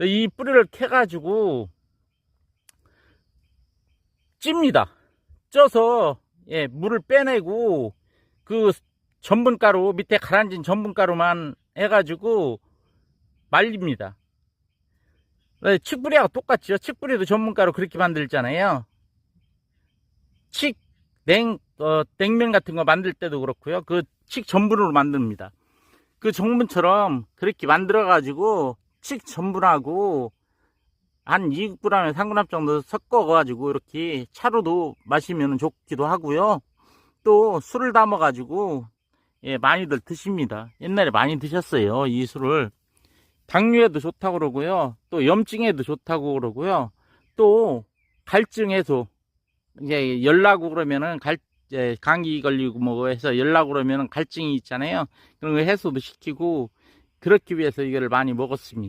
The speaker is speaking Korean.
이 뿌리를 캐가지고 찝니다. 쪄서 예, 물을 빼내고 그 전분가루 밑에 가라앉은 전분가루만 해가지고 말립니다. 네, 칡뿌리하고 똑같죠. 칡뿌리도 전분가루 그렇게 만들잖아요. 칡, 냉, 어, 냉면 같은 거 만들 때도 그렇고요. 그 칡 전분으로 만듭니다. 그 전분처럼 그렇게 만들어가지고 칡 전분하고 한 2g에서 3g 정도 섞어가지고 이렇게 차로도 마시면 좋기도 하고요. 또 술을 담아가지고 예, 많이들 드십니다. 옛날에 많이 드셨어요. 이 술을. 당뇨에도 좋다고 그러고요. 또 염증에도 좋다고 그러고요. 또 갈증 해소. 이제 열나고 그러면은 갈, 이제 감기 걸리고 뭐 해서 열나고 그러면은 갈증이 있잖아요. 그런 거 해소도 시키고 그렇기 위해서 이거를 많이 먹었습니다.